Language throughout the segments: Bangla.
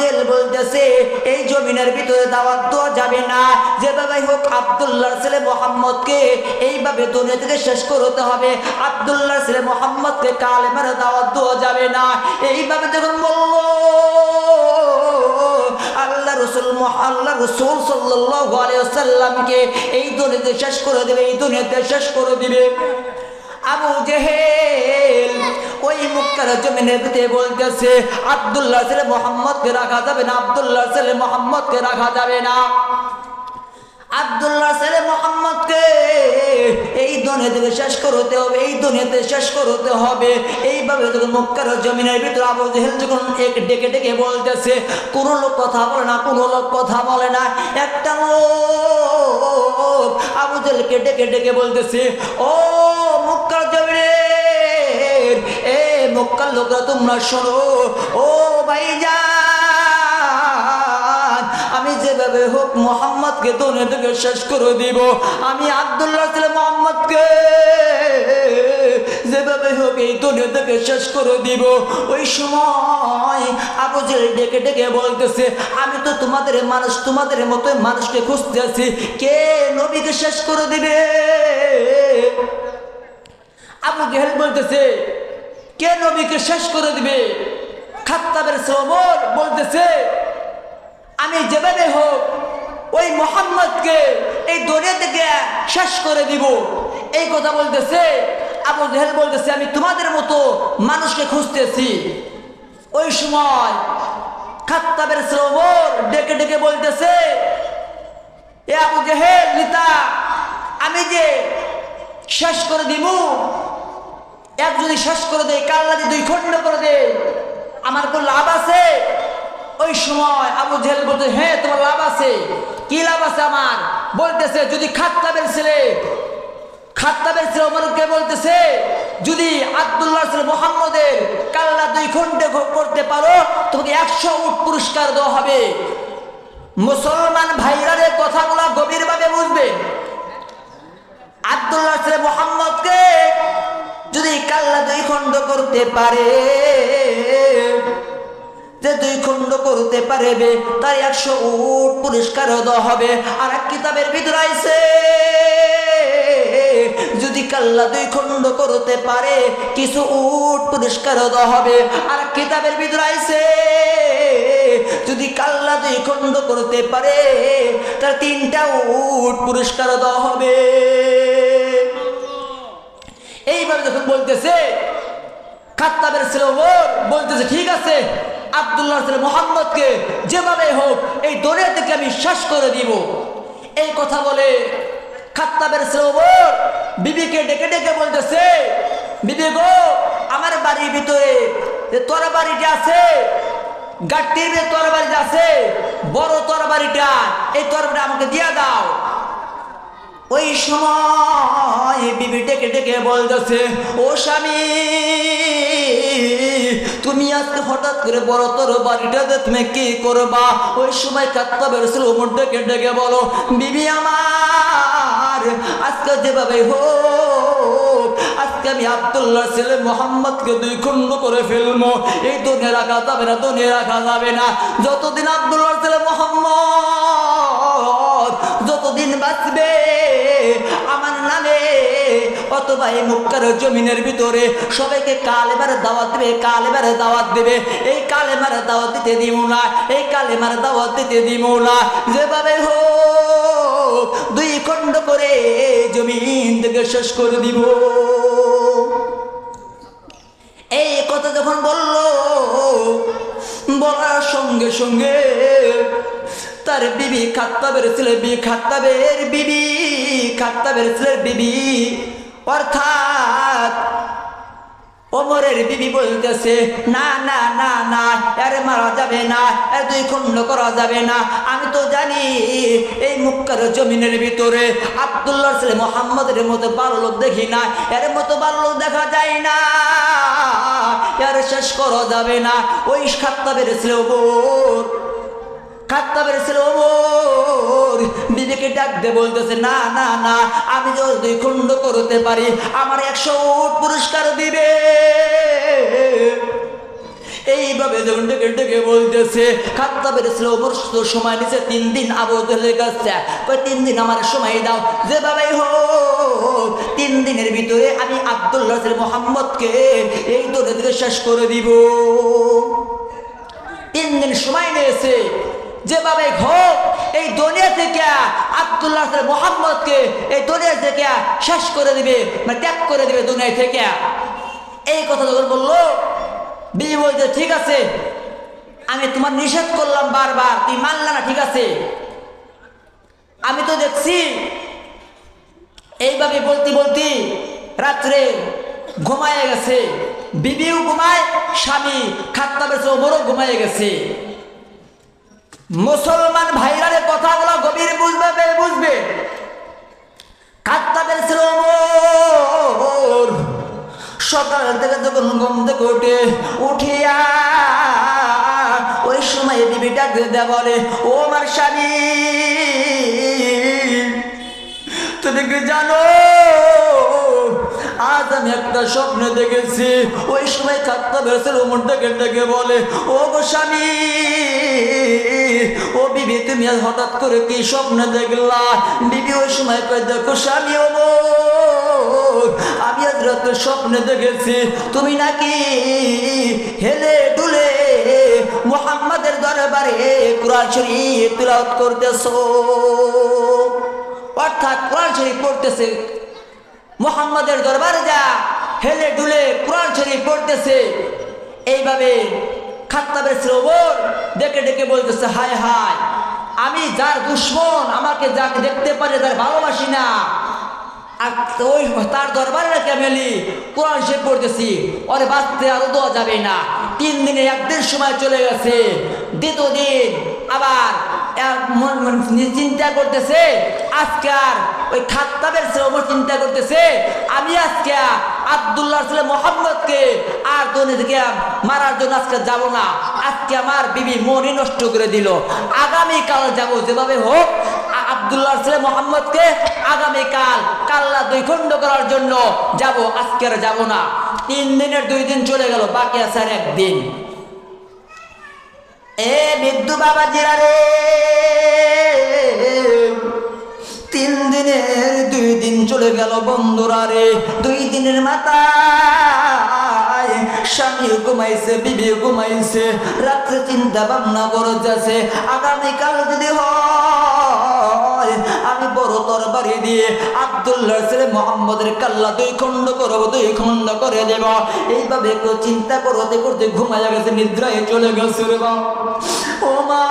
জেল বলতেছে, এই জমিনের ভিতরে দাওয়াত দেওয়া যাবে না। যেভাবে হোক আবদুল্লাহ ছেলে মোহাম্মদকে এইভাবে দুনিয়া থেকে শেষ করতে হবে। আবদুল্লাহ ছেলে মোহাম্মদকে কালেমের দাওয়াত দেওয়া যাবে না। এইভাবে যখন বলল এই দুনিয়াতে শেষ করে দেবে, এই দুনিয়াতে শেষ করে দিবে। আবু জেহেল ওই মুক্কার জমিনের ভিতরে বলতেছে, আব্দুল্লাহ ছেলে মোহাম্মদকে রাখা যাবে না, আব্দুল্লাহ ছেলে মোহাম্মদকে রাখা যাবে না। আব্দুল্লাহ ছেলে মোহাম্মদকে এই দুনিয়া থেকে শেষ করতে হবে, এই দুনিয়াতে শেষ করতে হবে। এইভাবে যখন মক্কার জমিনের ভিতরে আবু জেহেল যখন এক ডেকে ডেকে বলতেছে, কোনো লোক কথা বলে না, কোনো লোক কথা বলে না, একটা লোক আবু জেহেলকে ডেকে ডেকে বলতেছে, ও মক্কার লোকরা তোমরা শোনো। ও ভাইজান, আমি যেভাবে হোক মোহাম্মদকে দোনে থেকে শেষ করে দিব। আমি আবদুল্লাহ ছেলে মোহাম্মদকে যেভাবে হোক এই দোনে থেকে শেষ করে দিব। ওই সময় আবু জেল ডেকে ডেকে বলতেছে, আমি তো তোমাদের মানুষ, তোমাদের মতো মানুষকে খুঁজতে আছি। কে নবীকে শেষ করে দিবে? আবু জেহেল বলতেছে কে নবীকে শেষ করে দিবে? খাত্তাবের শ্রবর বলতেছে, আমি যেভাবে হোক ওই মোহাম্মদকে এই দরিয়া থেকে শেষ করে দিব। এই কথা বলতেছে, আবু জেহেল বলতেছে, আমি তোমাদের মতো মানুষকে খুঁজতেছি। ওই সময় খাত্তাবের শ্রবর ডেকে ডেকে বলতেছে, এ আবু জেহেল, নিতা, আমি যে শেষ করে দিব এক যদি শেষ করে দেয় কাল্লা দুই খণ্ড করে দেয়? আমার কোন লাভ আছে। ওই সময় আবু জেহেল বলতে হ্যাঁ তোমার লাভ আছে। কি লাভ আছে আমার? বলতেছে, যদি খাত্তাবের ছেলে খাত্তাবের ছেলে ওমরকে বলতেছে, যদি আব্দুল্লাহ মোহাম্মদের কাল্লা দুই খণ্ডে করতে পারো? তোমাকে একশো উট পুরস্কার দেওয়া হবে। মুসলমান ভাইরারে কথাগুলো গভীরভাবে বুঝবে। আব্দুল্লাহ মোহাম্মদকে যদি কাল্লা দুই খণ্ড করতে পারে, যে দুই খণ্ড করতে পারবে, তার একশো উট পুরস্কার হবে। আর এক কিতাবের ভিতরে আইছে, যদি কাল্লা দুই খণ্ড করতে পারে, কিছু উট পুরস্কার হবে। আর কিতাবের ভিতরে আইছে, যদি কাল্লা দুই খণ্ড করতে পারে, তার তিনটা উট পুরস্কার দেওয়া হবে। যখন বলতেছে খাত্তাবের ছেলে ওমর বলতেছে, ঠিক আছে, আবদুল্লাহ ছেলে মোহাম্মদকে যেভাবে হোক, এই দরিয়া থেকে আমি শ্বাস করে দিব। এই কথা বলে খাত্তাবের ছেলে ওমর বিবিকে ডেকে ডেকে বলতেছে, বিবি গো, আমার বাড়ির ভিতরে যে তোর বাড়িটা আছে গাড়ির তোর বাড়িটা আছে, বড় তোর বাড়িটা এই তোর আমাকে দিয়া দাও। ওই সময় বিবি ডেকে ডেকে বলতেছে, ও স্বামী, তুমি আজকে হঠাৎ করে বড় তোর বাড়িটাতে তুমি কি করবা? ওই সময় কাত্তা বেরোছিল ওমর ডেকে ডেকে বলো, বিবি আমার, আজকে যেভাবে হোক, আজকে আমি আবদুল্লাহ ছেলে মোহাম্মদকে দুই খণ্ড করে ফেলব। এই দুনিয়া রাখা যাবে না, দুনিয়া রাখা যাবে না। যতদিন আবদুল্লাহ ছেলে মোহাম্মদ যতদিন বাঁচবে। আমার নামে অথবা এই মুক্কার জমিনের ভিতরে সবাইকে কালেমার দাওয়াত দেবে, কালেমার দাওয়াত দেবে। এই কালেমার দাওয়াত দিতে না, এই কালেমার দাওয়াত দিতে না। যেভাবে হো দুই খণ্ড করে জমিন থেকে শেষ করে দিব। এই কথা যখন বলল, বলার সঙ্গে সঙ্গে তার বিবি, খাত্তাবের ছেলে বি খাত্তাবের বিবি, খাত্তাবের ছেলের বিবি। অর্থাৎ ওমরের বিবি বলতেছে, না না না না, এর মারা যাবে না, এর দুই খণ্ড করা যাবে না। আমি তো জানি এই মুক্কার জমিনের ভিতরে আবদুল্লাহ ছেলে মোহাম্মদের মতো ভালো লোক দেখি না, এর মতো ভালো লোক দেখা যায় না। এর শেষ করা যাবে না। ওই খাত্তা বেড়েছিল ওমর খাত্তা বেড়েছিল ওমর, বিবেকে ডাক দিয়ে বলতেছে, না না না, আমি যদি খণ্ড করতে পারি, আমার একশো পুরস্কার দিবে। এইভাবে যখন ডেকে ডেকে বলতেছে খাত্তা বেড়েছিল অবশ্য সময় নিচে তিন দিন আবদ্ধের কাছে। কই তিন দিন আমার সময় দাও যেভাবে হোক, তিন দিনের ভিতরে আমি আব্দুল্লাহ মোহাম্মদকে এই দলে থেকে শেষ করে দিব। তিন দিন সময় নিয়েছে যেভাবে হোক, এই দুনিয়া থেকে আব্দুল্লাহ মোহাম্মদকে এই দুনিয়া থেকে শেষ করে দিবে মানে ত্যাগ করে দিবে দুনিয়া থেকে। এই কথা যখন বলল, বিবি বলছে, ঠিক আছে, আমি তোমার নিষেধ করলাম বারবার তুই মানলা না, ঠিক আছে। আমি তো দেখছি, এইভাবে বলতে বলতে রাত্রে ঘুমায় গেছে। বিবিও ঘুমায়, স্বামী খাত্তা বেছে ওমরও ঘুমায় গেছে। মুসলমান ভাইরারে কথাগুলো গভীর বুঝবে বে বুঝবে। বেছে ওমর সকাল থেকে যখন ঘুম থেকে উঠে, উঠিয়া ওই সময় বিবি ডাক বলে, ও আমার স্বামী, তুমি কি জানো আজ আমি একটা স্বপ্ন দেখেছি। ওই সময় কাত্তা বেরোছে ওমর ডেকে ডেকে বলে, ও গো ও বিবি, তুমি আজ হঠাৎ করে কি স্বপ্ন দেখলা? বিবি ওই সময় কয়, দেখো স্বামী, ও আমি আজ রাতে স্বপ্নে দেখেছি। তুমি নাকি হেলে ডুলে মোহাম্মদের দরবারে কুরআন শরীফ তিলাওয়াত করতেছো? অর্থাৎ কোরআন শরীফ পড়তেছে মোহাম্মদের দরবারে যা হেলে ডুলে কোরআন শরীফ পড়তেছে। এইভাবে খাত্তাবের শ্রবণ ডেকে ডেকে বলতেছে, হায় হায়, আমি যার দুশ্মন, আমাকে যাকে দেখতে পারে তার ভালোবাসি না। আর ওই তার দরবারে রেখে মেলি কোরআন শরীফ পড়তেছি। ওরে বাঁচতে আরও দেওয়া যাবে না। তিন দিনে একদিন সময় চলে গেছে। দ্বিতীয় দিন আবার চিন্তা করতেছে। আজকে আর ওই খাত্তাবের শ্রমর চিন্তা করতেছে। আমি আজকে আবদুল্লাহ ছেলে মোহাম্মদকে আর দোনে থেকে মারার জন্য আজকে যাব না। আজকে আমার বিবি মনই নষ্ট করে দিল। আগামীকাল যাব যেভাবে হোক আবদুল্লাহ ছেলে মোহাম্মদকে আগামীকাল কাল্লা দুই খণ্ড করার জন্য যাব। আজকে আর যাব না। তিন দিনের দুই দিন চলে গেল, বাকি আছে আর একদিন। এ বিদ্যু বাবা জিরা রে। তিন দিনের দুই দিন চলে গেল বন্ধুরা রে। দুই দিনের মাথায় স্বামী ঘুমাইছে, বিবি ঘুমাইছে, রাত্রে চিন্তা ভাবনা করতেছে, আগামীকাল যদি হয় আমি বড় তরবারি দিয়ে আব্দুল্লাহ ছেলে মোহাম্মদের কাল্লা দুই খণ্ড করব, দুই খণ্ড করে দেব। এইভাবে কেউ চিন্তা করতে করতে ঘুমাইয়া গেছে, নিদ্রায় চলে গেছে রে। ও মা,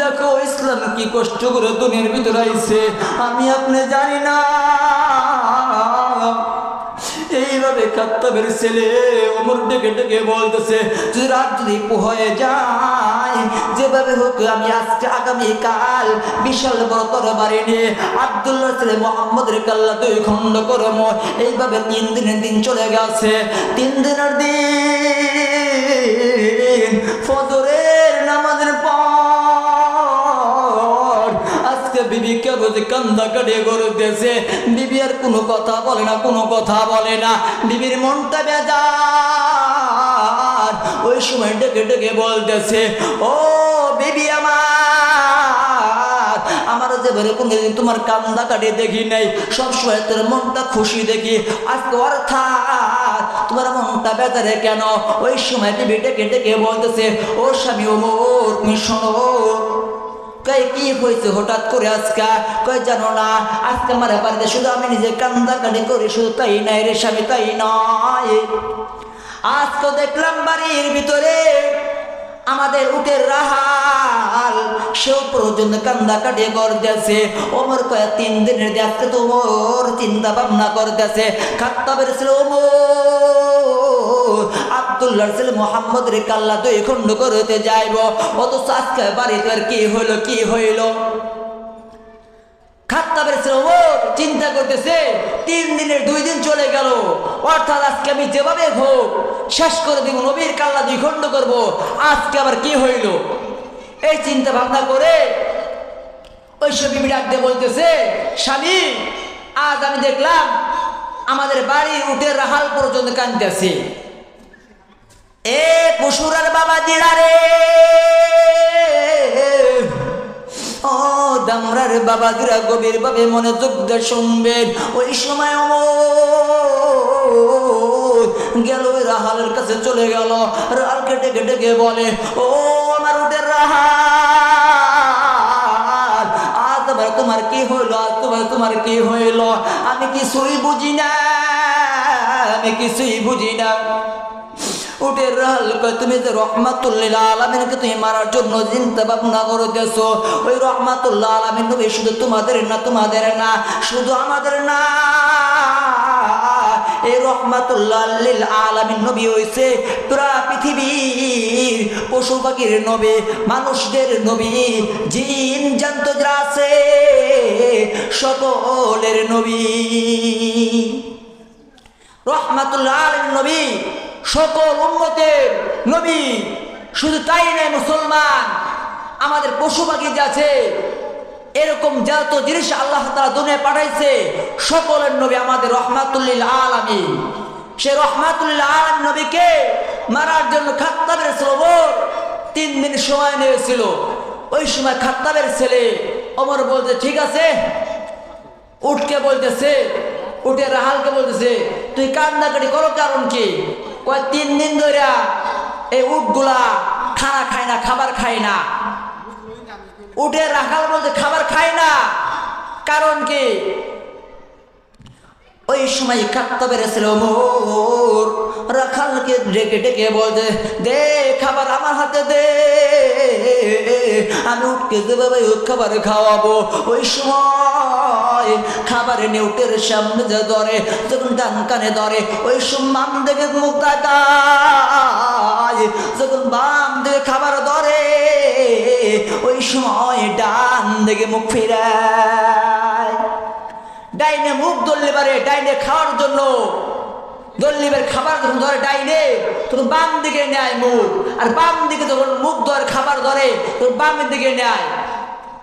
দেখো ইসলাম কি কষ্ট করে দুনিয়ার ভিতরে আইছে। আমি আপনি জানি না। এইভাবে কাত্তাবের ছেলে ওমর ডেকে ডেকে বলতেছে যদি রাত যদি হয়ে যায় যেভাবে হোক আমি আজকে আগামী কাল বিশাল বড় তরবারি নিয়ে আব্দুল্লাহ ছেলে মোহাম্মদের কাল্লা দুই খণ্ড করম এইভাবে তিন দিনের দিন চলে গেছে। তিন দিনের দিন ফজরের নামাজের কান্দা কাটিয়ে বিবি আর কোনো কথা বলে না, কোনো কথা বলে না। বিবির মনটা বেজার। ওই সময় ডেকে ডেকে বলতেছে, ও আমার আমার বেরে কোনদিন তোমার কান্দা কাটিয়ে দেখি নাই। সবসময় তোর মনটা খুশি দেখি। আজকে অর্থাৎ তোমার মনটা বেজারে কেন? ওই সময় বিবি ডেকে ডেকে বলতেছে, ও স্বামী ও মোর তুমি শোনো কই কি হয়েছে হঠাৎ করে আজকে? কই জানো না, আজকে আমার বাড়িতে শুধু আমি নিজে কান্দা কাটি করি, শুধু তাই নাই রে স্বামী, তাই নয়। আজকে দেখলাম বাড়ির ভিতরে আমাদের উটের রাহাল, সেও পর্যন্ত কান্দা কাটিয়ে করতেছে। ওমর কয়ে, তিন দিনের আজকে তো ওমর চিন্তা ভাবনা করতেছে। খাত্তাবের ছিল ওমর মোহাম্মদ রে কাল্লা করতে যাইব। আজকে বাড়িতে কি হইল কি হইল? চিন্তা করতেছে, তিন দিনের দুই দিন চলে গেল। অর্থাৎ আজকে আমি যেভাবে হোক শেষ করে দিব, নবীর কাল্লা দুই খণ্ড করব। আজকে আবার কি হইল? এই চিন্তা ভাবনা করে ওই সব বিবি ডাক দিয়ে বলতেছে, স্বামী, আজ আমি দেখলাম আমাদের বাড়ি উঠে রাহাল পর্যন্ত কানতেছে এ পশুরার বাবা জিরা রে। ও দামরার বাবা দিরা গভীর ভাবে মনে যোগ্য শুনবেন। ওই সময় অমর গেল রাহালের কাছে চলে গেল। রাহালকে ডেকে ডেকে বলে, ও আমার উঠে রাহাল, আজ আবার তোমার কি হইল? আজ তোমার তোমার কি হইল? আমি কিছুই বুঝি না, আমি কিছুই বুঝি না। উঠে রাল কয়, তুমি যে রহমাতুল্লিল আলমিনকে তুমি মারার জন্য চিন্তা ভাবনা করতেছো, ওই রহমাতুল্লাহ আলমিন নবী শুধু তোমাদের না তোমাদের না, শুধু আমাদের না। এই রহমাতুল্লাহ আলমিন নবী হয়েছে পুরা পৃথিবীর পশু পাখির নবী, মানুষদের নবী, জিন জান্ত যারা আছে, সকলের নবী। রহমাতুল্লাহ আলমিন নবী সকল উন্মতের নবী, শুধু তাই নয়, মুসলমান, আমাদের পশু পাখি যে আছে, এরকম যত জিনিস আল্লাহ তালা দুনিয়া পাঠাইছে, সকলের নবী আমাদের রহমাতুল্লিল আলমী সে রহমাতুল্লিল আলম নবীকে মারার জন্য খাত্তাবের সবর তিন দিন সময় নিয়েছিল। ওই সময় খাত্তাবের ছেলে অমর বলতে ঠিক আছে? উঠকে বলতেছে, উঠে রাহালকে বলতেছে, তুই কান্দাকাটি করো কারণ কি? তিন দিন ধরে এই উটগুলা খানা খায় না, খাবার খায় না। উঠে রাখাল বলতে খাবার খায় না। কারণ কি? ওই সময় কাটতে পেরেছিল মোর। রাখালকে ডেকে ডেকে বলতে দে খাবার আমার হাতে দে। আমি উঠকে যেভাবে খাবার খাওয়াবো, ওই সময় খাবার এনে উঠের সামনে যে ধরে, যখন ডান কানে ধরে, ওই বাম দিকে মুখ যখন বাম দিকে খাবার ধরে, ওই সময় ডান দিকে মুখ ফিরায়। ডাইনে মুখ দললে পারে, ডাইনে খাওয়ার জন্য। দল্লিবের খাবার যখন ধরে ডাইনে, তখন বাম দিকে নেয় মুখ। আর বাম দিকে যখন মুখ ধরে, খাবার ধরে, তখন বামের দিকে নেয়।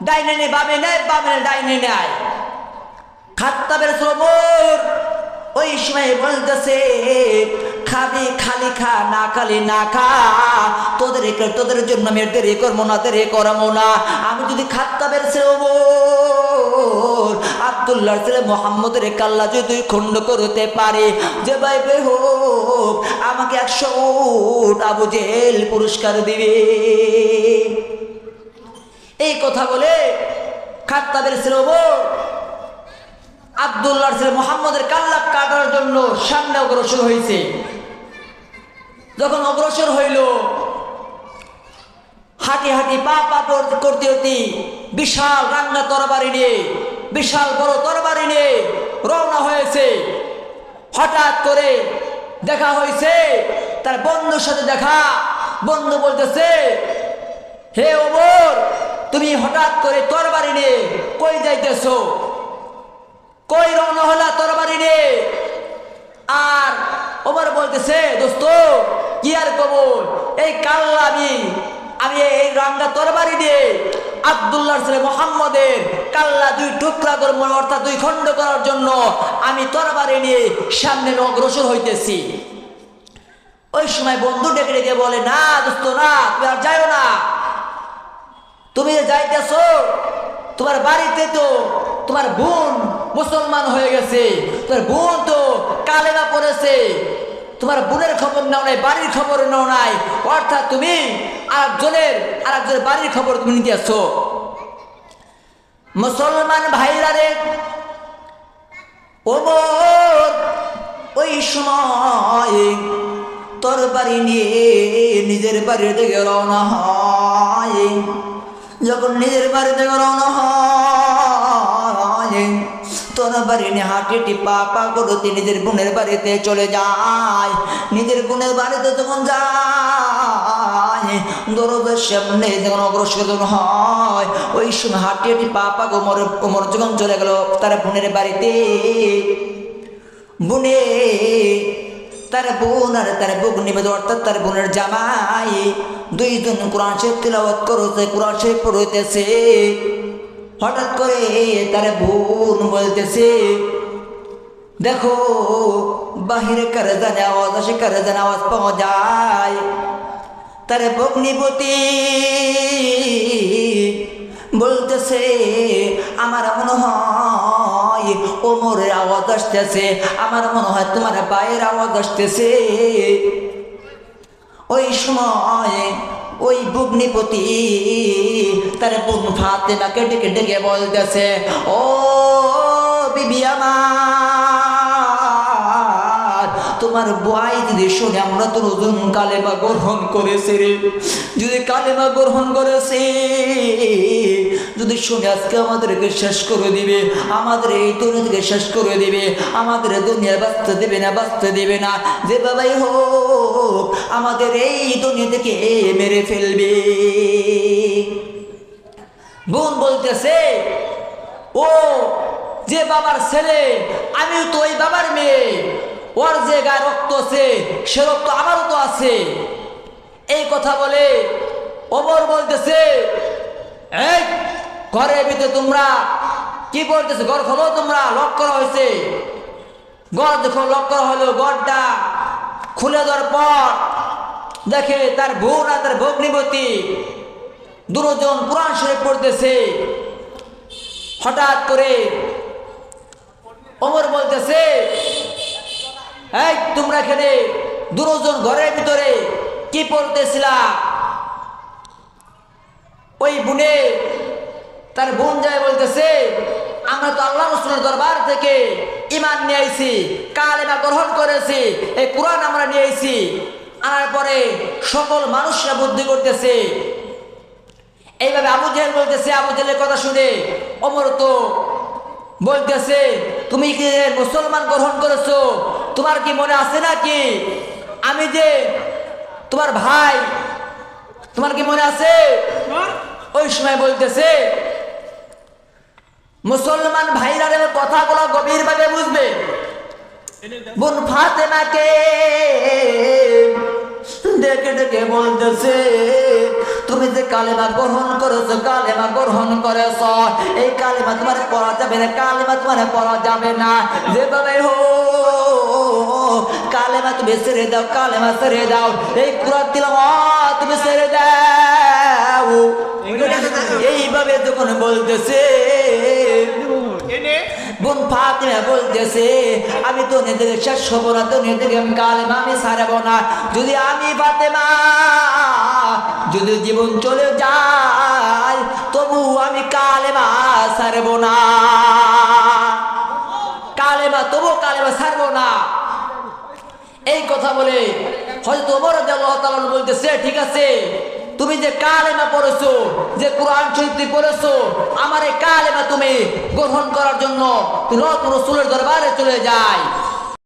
ডাইনে নেই বামে নেয়, বামে ডাইনে নেয়। খাত্তাবের শ্রমর ওই সময় বলতেছে, খাবি, খালি খা, না খালি না খা। তোদের তোদের জন্য আমি দেরি করব না, দেরি করব না। আমি যদি খাত্তাবের শ্রমর আবদুল্লাহ ছেলে মোহাম্মদের কাল্লা যদি তুই খণ্ড করতে পারে, যে বাইবে হোক, আমাকে একশো উট আবু জেল পুরস্কার দিবে। এই কথা বলে খাত্তাবের শ্রমর আবদুল্লাহ ছেলে মোহাম্মদের কাল্লা কাটার জন্য সামনে অগ্রসর হয়েছে। যখন অগ্রসর হইল, হাঁটি হাঁটি পা পা করতে করতে বিশাল রান্না তরবারি নিয়ে, বিশাল বড় তরবারি নিয়ে রওনা হয়েছে। হঠাৎ করে দেখা হয়েছে, তার বন্ধুর সাথে দেখা। বন্ধু বলতেছে, হে ওমর, তুমি হঠাৎ করে তরবারি নিয়ে কই যাইতেছো? কই রওনা হলা তরবারি রে? আর ওমর বলতেছে, দোস্ত, কি আর কবর এই কাল্লা আমি আমি এই রাঙ্গা তরবারি দিয়ে আবদুল্লাহ ছেলে মোহাম্মদের কাল্লা দুই টুকরা করব অর্থাৎ দুই খণ্ড করার জন্য আমি তরবারি নিয়ে সামনে অগ্রসর হইতেছি। ওই সময় বন্ধু ডেকে ডেকে বলে, না দোস্ত, না, তুমি আর যাইও না। তুমি যাইতেছো, তোমার বাড়িতে তো তোমার বোন মুসলমান হয়ে গেছে। তোর বোন তো কালেমা পড়েছে। তোমার বোনের খবর নাও নাই, বাড়ির খবর নাও নাই। অর্থাৎ তুমি আরেকজনের আরেকজনের বাড়ির খবর তুমি নিতে আসছো। মুসলমান ভাইরা রে ওই সময় তোর বাড়ি নিয়ে নিজের বাড়ির দিকে রওনা হয়। যখন নিজের বাড়িতে রওনা হয় বাড়ি টিপা পা নিজের বোনের বাড়িতে চলে যায়। নিজের বোনের বাড়িতে যখন যায় দরদের সামনে যখন অগ্রসর হয়, ওই সময় হাঁটি হাঁটি পা পা কোমর কোমর যখন চলে গেল, তার বোনের বাড়িতে। বুনে, তার বোন আর তার বুক নিবেদ অর্থাৎ তার বোনের জামাই, দুইজন কোরআন শরীফ তিলাওয়াত করতে কোরআন শরীফ পড়তেছে। হঠাৎ করে তার বোন বলতেছে, দেখো, বাহিরে কারে জানে আওয়াজ আসে কারে জানে আওয়াজ পাওয়া যায়। তার ভগ্নিপতি বলতেছে, আমার মনে হয় ওমরের আওয়াজ আসতেছে, আমার মনে হয় তোমার পায়ের আওয়াজ আসতেছে। ওই সময় ওই বুগ্নিপতি তার বোন ফাতেমাকে ডেকে ডেকে বলতেছে ও বিবি আমার। তোমার বয় যদি শুনে, আমরা তো নতুন কালেমা গ্রহণ করেছি রে। যদি কালেমা গ্রহণ করেছে, যদি শুনে আজকে আমাদেরকে শেষ করে দিবে, আমাদের এই তরুণকে শেষ করে দিবে, আমাদের দুনিয়া বাঁচতে দেবে না, বাঁচতে দেবে না, যে বাবাই হোক, আমাদের এই দুনিয়া থেকে মেরে ফেলবে। বোন বলতেছে, ও, যে বাবার ছেলে, আমিও তো ওই বাবার মেয়ে। ওর যে গায়ে রক্ত আছে, সে রক্ত আমারও তো আছে। এই কথা বলে ওমর বলতেছে ঘরের ভিতরে তোমরা কি বলতেছে? ঘর খোলো তোমরা লক করা হয়েছে। ঘর দেখো লক করা হলো, ঘরটা খুলে দেওয়ার পর দেখে তার বোন আর তার ভগ্নিবতী দুজন কোরআন শরীফ পড়তেছে। হঠাৎ করে ওমর বলতেছে এই, তোমরা এখানে দুজন ঘরের ভিতরে কি পড়তেছিলা? ওই বুনে তার বোন যায় বলতেছে, আমরা তো আল্লাহ রসুলের দরবার থেকে ইমান নিয়ে আইছি, কালেমা গ্রহণ করেছি, এই কোরআন আমরা নিয়ে আইছি। আনার পরে সকল মানুষরা বুদ্ধি করতেছে। এইভাবে আবু জেহেল বলতেছে, আবু জেহেলের কথা শুনে অমর তো বলতেছে, তুমি কি মুসলমান গ্রহণ করেছ? তোমার কি মনে আছে নাকি? আমি যে তোমার ভাই তোমার কি মনে আছে? ওই সময় বলতেছে মুসলমান ভাইরা কথাগুলো গভীরভাবে বুঝবে। বোন ফাতেমাকে ডেকে ডেকে বলতেছে তুমি যে কালেমা গ্রহণ করেছ কালেমা গ্রহণ করেছ এই কালেমা তোমার পড়া যাবে না কালেমা তোমার পড়া যাবে না। যেভাবে হো কালেমা তুমি ছেড়ে দাও কালেমা ছেড়ে দাও এই কুরাত দিলাম তুমি ছেড়ে দাও। এইভাবে যখন বলতেছে বোন ফাতেমা বলতেছে, আমি তো নেদেরকে শেষ হব না তো নেদেরকে আমি কালেমা আমি সারাবো না। যদি আমি ফাতেমা, যদি জীবন চলে যায়, তবু আমি কালেমা সারবো না। কালেমা তবু কালেমা সারবো না। এই কথা বলে হয়তো রাদিয়াল্লাহু তাআলা বলতেছে, ঠিক আছে তুমি যে কালেমা পড়েছো, যে কোরআন শরীফটি পড়েছো, আমার এই কালেমা তুমি গ্রহণ করার জন্য তুমি রসুলের দরবারে চলে যায়।